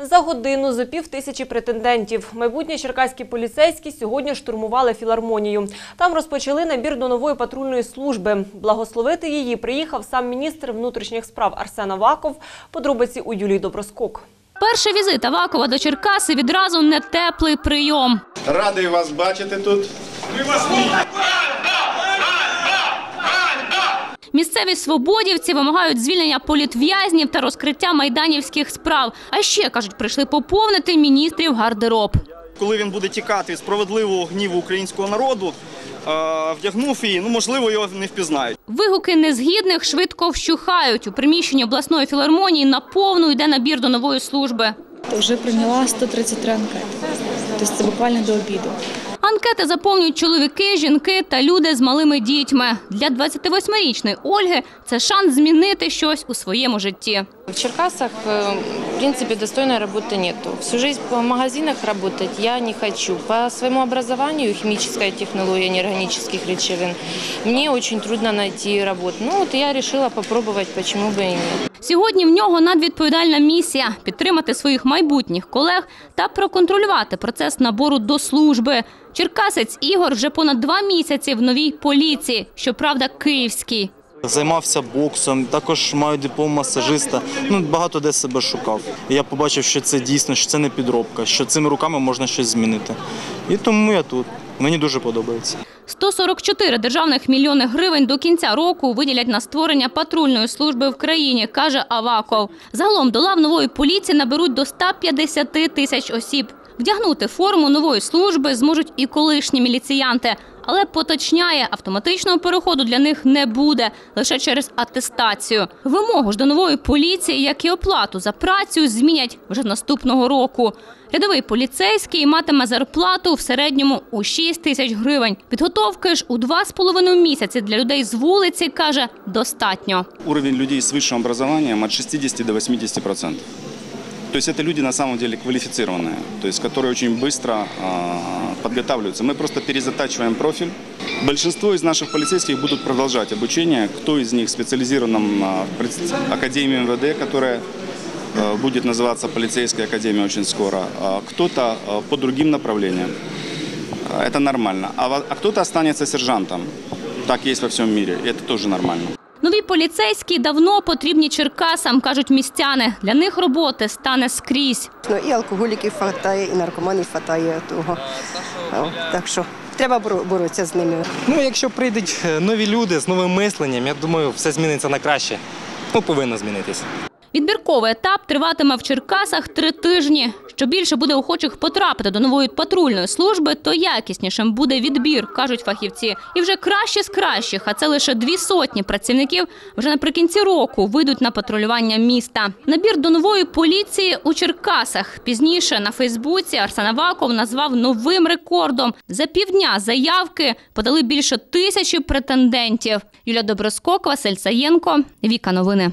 За годину за пів тисячі претендентів. Майбутні черкаські поліцейські сьогодні штурмували філармонію. Там розпочали набір до нової патрульної служби. Благословити її приїхав сам міністр внутрішніх справ Арсен Аваков. Подробиці у Юлії Доброскок. Перший візит Авакова до Черкаси відразу не теплий прийом. Радий вас бачити тут. Місцеві свободівці вимагають звільнення політв'язнів та розкриття майданівських справ. А ще кажуть, прийшли поповнити міністрів гардероб. коли він буде тікати від справедливого гніву українського народу, е, вдягнув її, ну можливо, його не впізнають. Вигуки незгідних швидко вщухають. У приміщенні обласної філармонії наповну йде набір до нової служби. Вже прийняла 133 анкети. Тобто це буквально до обіду. Анкети заповнюють чоловіки, жінки та люди з малими дітьми. Для 28-річної Ольги це шанс змінити щось у своєму житті. В Черкасах, э, в принципе, достойной работы нету. Всю жизнь по магазинах работать я не хочу. По своему образованию, химическая технология неорганических веществ, мне очень трудно найти работу. Ну вот я решила попробовать, почему бы и нет. Сьогодні в нього надвідповідальна місія підтримати своїх майбутніх колег та проконтролювати процес набору до служби. Черкасець Ігор вже понад два місяці в новій поліції, щоправда, київській. Займався боксом, також маю диплом масажиста. Ну багато де себе шукав. Я побачив, що це дійсно, що це не підробка, що цими руками можна щось змінити. І тому я тут. Мені дуже подобається. 144 державних мільйони гривень до кінця року виділять на створення патрульної служби в країні, каже Аваков. Загалом до лав нової поліції наберуть до 150 тисяч осіб. Вдягнути форму нової служби зможуть і колишні міліціянти. Але поточняє, автоматичного переходу для них не буде лише через атестацію. Вимогу ж до нової поліції, як і оплату за працю, змінять вже наступного року. Рядовий поліцейський матиме зарплату в середньому у 6 тисяч гривень. Підготовки ж у 2,5 місяці для людей з вулиці каже достатньо. Уровень людей с высшим образованием от 60 до 80 процентов. То есть это люди на самом деле квалифицированные, то есть которые очень быстро а, подготавливаются. Мы просто перезатачиваем профиль. Большинство из наших полицейских будут продолжать обучение. Кто из них в специализированном а, пред- академии МВД, которая а, будет называться полицейская академия очень скоро, а кто-то а, по другим направлениям. А, Это нормально. А, а кто-то останется сержантом. Так есть во всем мире. Это тоже нормально. Нові поліцейські давно потрібні Черкасам, кажуть містяни. Для них роботи стане скрізь. Ну, і алкоголіків хватає, і наркоманів хватає того. Так що треба боро- боротися з ними. Ну, якщо прийдуть е, нові люди з новим мисленням, я думаю, все зміниться на краще. Ну, повинно змінитися. Відбірковий етап триватиме в Черкасах три тижні. Що більше буде охочих потрапити до нової патрульної служби, то якіснішим буде відбір, кажуть фахівці. І вже краще з кращих, а це лише дві сотні працівників, вже наприкінці року вийдуть на патрулювання міста. Набір до нової поліції у Черкасах. Пізніше на Фейсбуці Арсен Аваков назвав новим рекордом. За півдня заявки подали більше тисячі претендентів. Юля Доброскок, Василь Саєнко, Віка Новини.